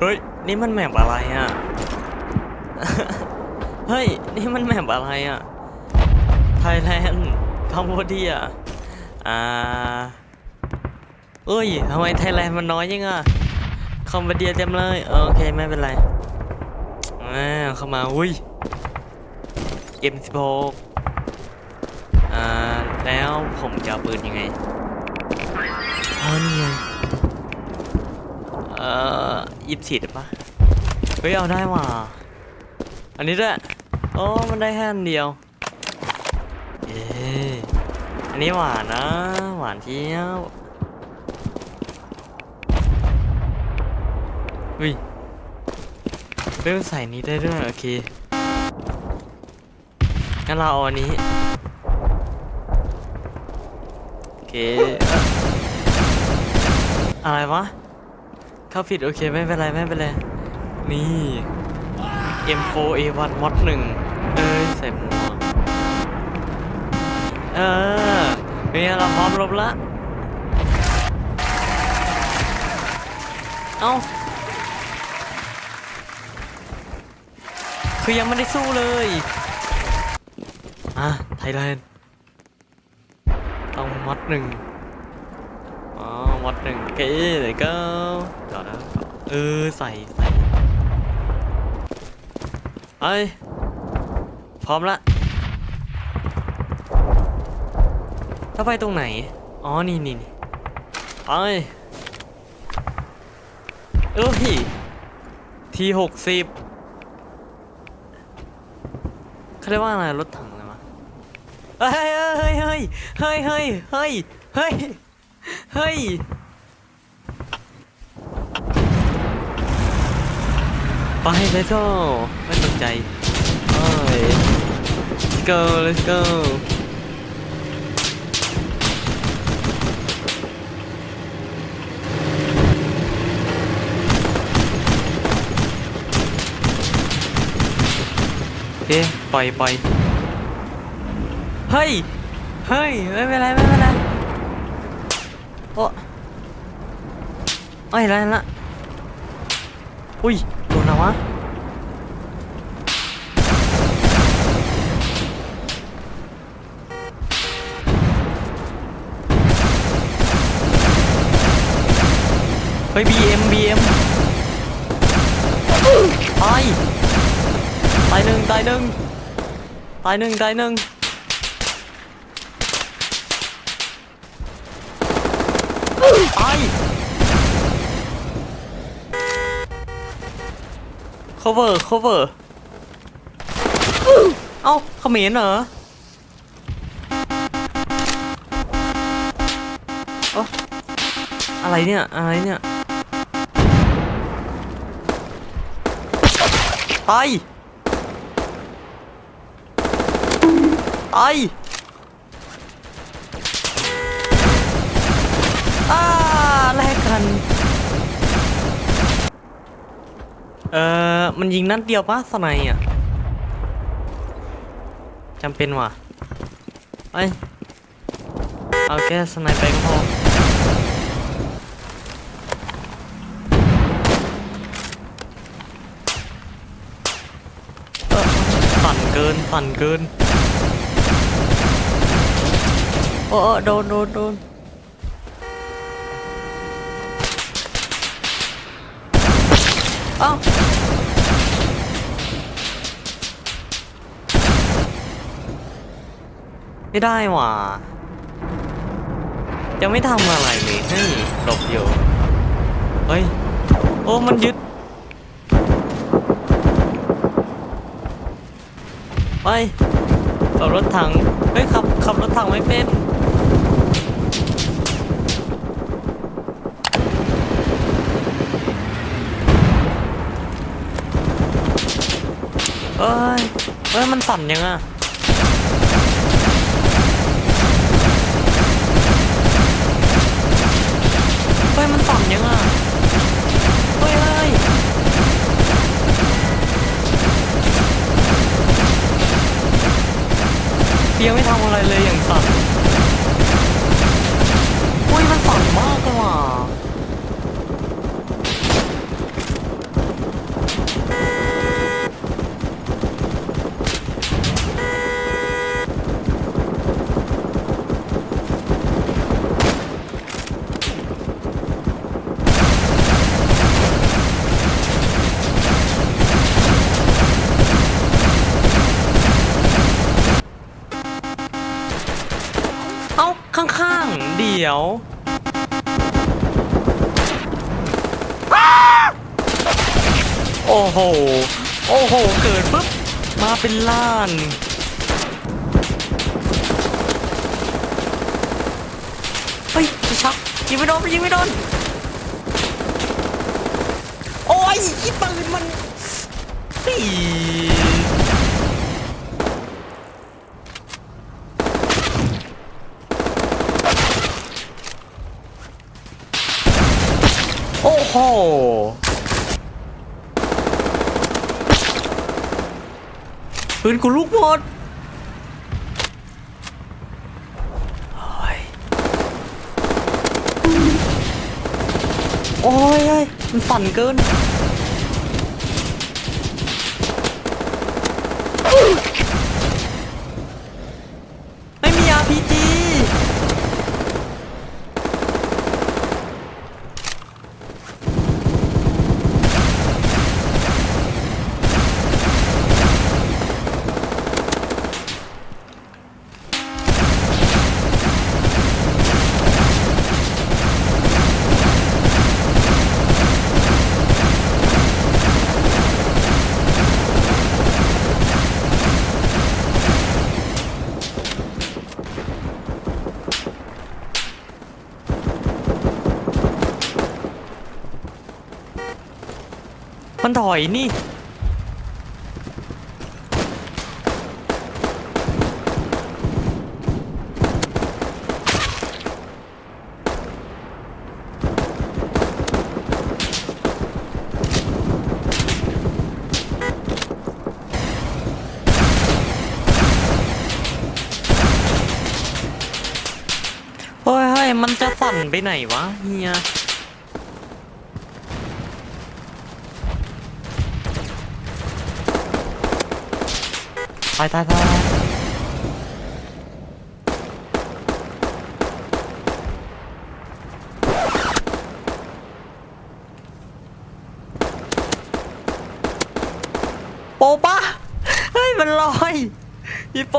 เฮ้ย นี่มันแมปอะไรอะ เฮ้ย นี่มันแมปอะไรอะ ไทยแลนด์คัมโบเดียอ่าเอ้ยทำไมไทยแลนด์มันน้อยยังอะคัมบเดียเต็มเลย โอเค ไม่เป็นไรอ่าเข้ามา อุ้ยเกมสิบหกอ่า แล้วผมจะเอาปืนยังไงอ๋อนี่ไงเอ่อ ยิบฉีดปะเฮ้ย เอาได้ว่ะอันนี้ด้วยโอ้ มันได้แค่อันเดียว เอ๊ะอันนี้หวานนะ หวานเที่ยวอุ้ยเริ่มใส่นี้ได้ด้วย โอเค งั้นเราเอาอันนี้ โอเคเอ่ออะไรวะ เข้าผิดโอเคไม่เป็นไรไม่เป็นไรนี่ M4A1 mod หนึ่งเอ้ยใส่หมวกเออเนี่ยเราพร้อมรบละ เอ้า คือยังไม่ได้สู้เลยอะไทยแลนด์ต้องมัดหนึ่ง มดหนึ่งโอเคเลยก็จอดแล้วเออใส่ใส่เอ้ยพร้อมละถ้าไปตรงไหน อ๋อ นี่นี่ไปเอ้ยทีหกสิบเขาเรียกว่าอะไรรถถังอะไรวะเฮ้ยเฮ้ยเฮ้ยเฮ้ยเฮ้ยเฮ้ยเฮ้ยเฮ้ย ไป let's go ไม่สนใจเฮ้ย let's go let's go โอเคปล่อยปล่อยเฮ้ย เฮ้ย ไม่เป็นไรไม่เป็นไรโอ้เอ้ยอะไรละอุ้ย โดนแล้ววะเฮ้ย BM BM ตายตายหนึ่งตายหนึ่งตายหนึ่งตายหนึ่งตาย cover cover เอ้าเขมรเหรอเอ้อะไรเนี่ย อะไรเนี่ยตายไออ่า เออมันยิงนัดเดียวปะสไนอะจำเป็นว่ะไปเอาแค่สไนไปก็พอสั่นเกินสั่นเกิน โอ้โอ้โดนโดนโดน อ้าไม่ได้ว่ะยังไม่ทำอะไรเลยให้หลบอยู่ เฮ้ย โอ้ มันยึด ไปขับรถถัง เฮ้ยขับขับรถถังไม่เป็น เอ้ยเอ้ย มันสั่นยังอะเฮ้ย มันสั่นยังอะเฮ้ยเฮ้ยเพียงไม่ทำอะไรเลยอย่างสั่น อ้โห โอ้โห เกิดปุ๊บ มาเป็นล้าน เฮ้ยไอ้ชักยิงไม่โดนยิงไม่โดน โอ้ยยิงปืนมันปีโอ้โห ปืนกูลูกหมดโอ้ยมันสั่นเกิน ไม่มี RPG มันถ อยนี่เฮ้ยเฮ้ยมันจะสั่นไปไหนวะเฮียายตายตายโปปะเฮ้ย มันลอยอีโป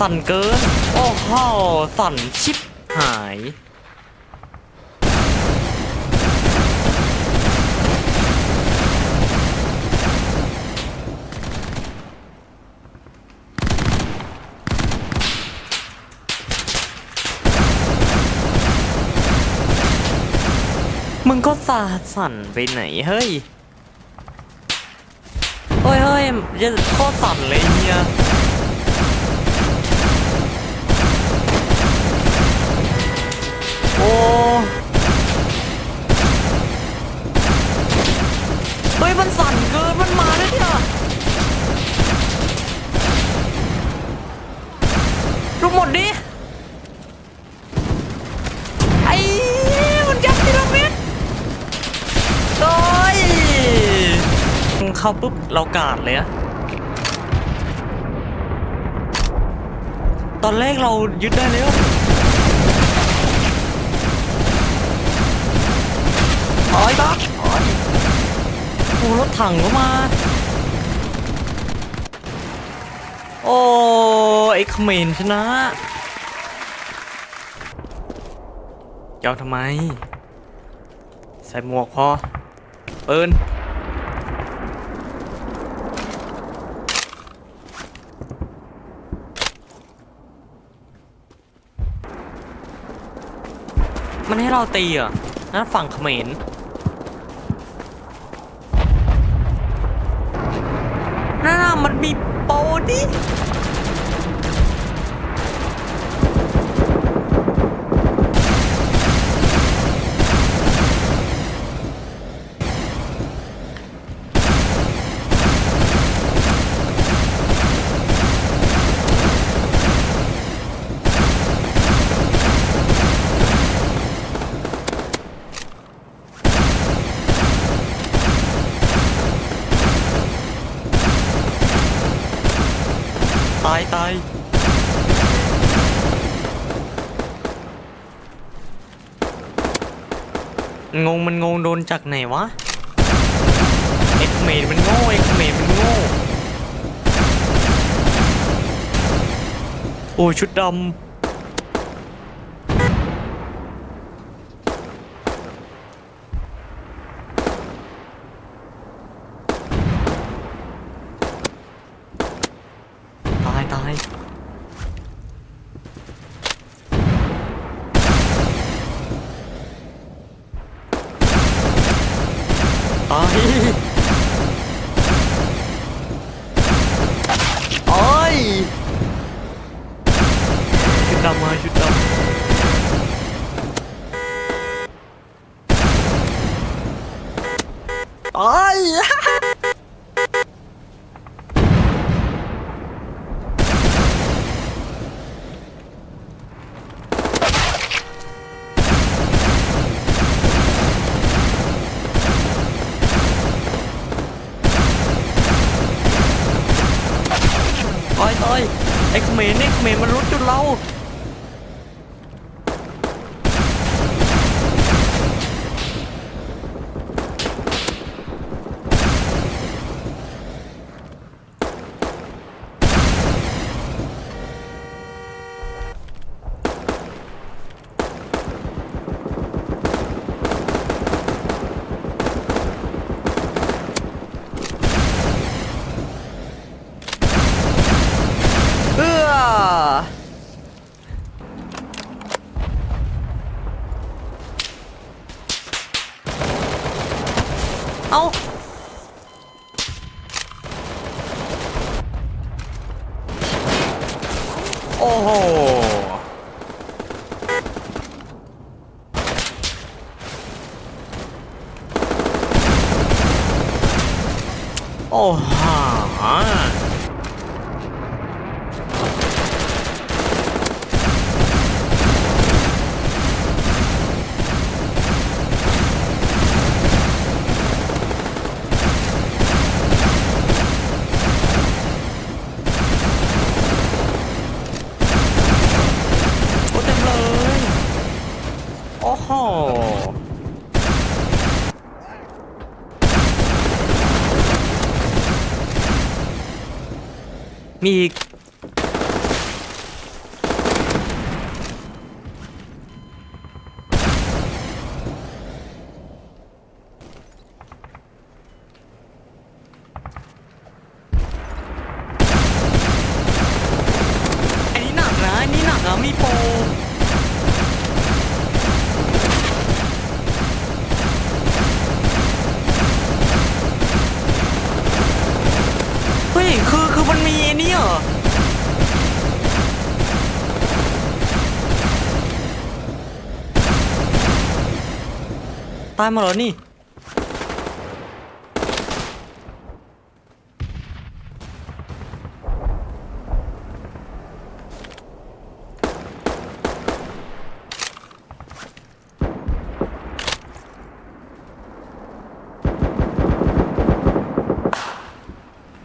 สั่นเกิน โอ้โหสั่นชิบหาย มึงก็สาสั่นไปไหนเฮ้ย เฮ้ยเฮ้ยจะโคตรสั่นเลยเฮีย โอ้เฮ้ยมันสั่นเกินมันมาแล้วเนี่ยลูกหมดดิไอ้มันยัดพีระมิดโอ้ยเข้าปุ๊บเรากาดเลยอะตอนแรกเรายึดได้แล้ว โอ้ยบ้าโอ้ยโอ้รถถังก็มา โอ้ไอ้เขมรชนะเจ้าทำไม ใส่หมวกพอปืนมันให้เราตีอะนั่นฝั่งเขมร น่า มันมีโปดิ งงมันงงโดนจากไหนวะเอ็กเมดมันโง่เอ็กเมดมันโง่โอ้ชุดดำตายตายตายโอ้ยชุดดำมาชุดดำตายตายตายไอ้เขมรเนี่ยเขมรมันรุดจุดเรา เออเอา โอ้โห โอ้ฮา โอ้เต็มเลย โอ้โห มี ตายมาแล้วนี่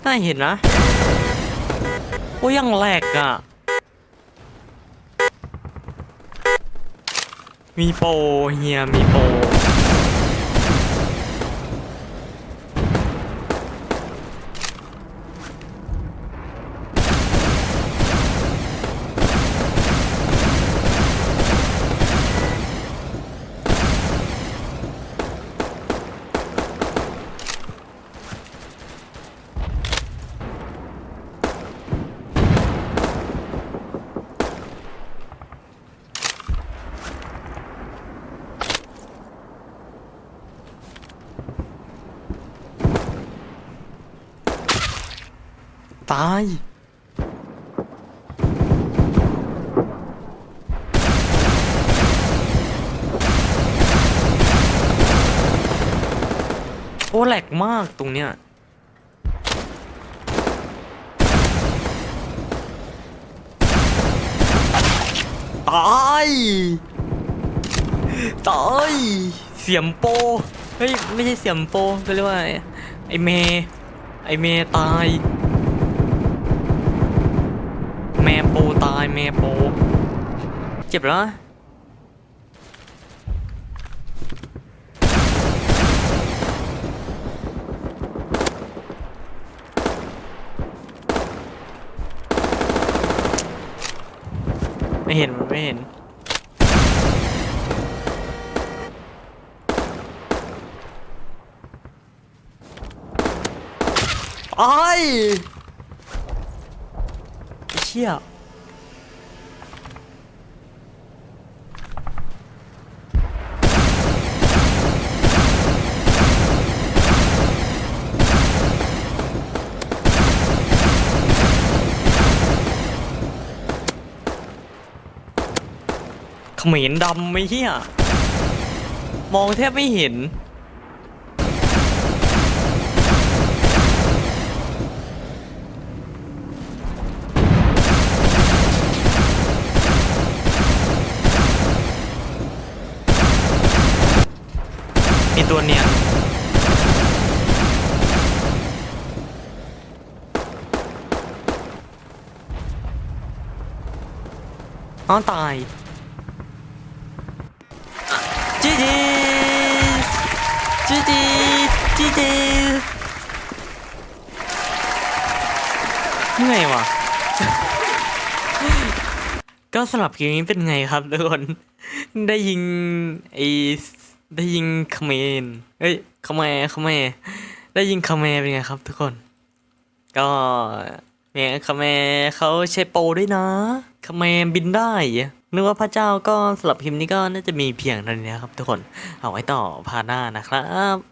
น่าเห็นนะ โอ้ยยังแหลกอะ มีโปรเฮียมีโปร ตาย โอ้แหลกมากตรงเนี้ยตาย ตาย เสียมโป เฮ้ย ไม่ใช่เสียมโปก็เรียกว่าไงไอเม ไอเมตาย ปตายแม่ปูเจ็บแล้วไม่เห็นมันไม่เห็น ไอ้เชี่ย มรดำไม่เฮียมองแทบไม่เห็น มีตัวเนียนอ้าวตาย จีจีจีจีเหนื่อยว่ะ ก็สำหรับเกมนี้เป็นไงครับทุกคน ได้ยิงไอได้ยิงคเมรเอ้ยคเมคเมได้ยิงคเมเป็นไงครับทุกคน ก็เนี่ยคเมเขาใช้โปรด้วยนะคเมบินได้ นึกว่าพระเจ้าก็สำหรับพิมพ์นี้ก็น่าจะมีเพียงเท่านี้นะครับทุกคนเอาไว้ต่อพาร์ทหน้านะครับ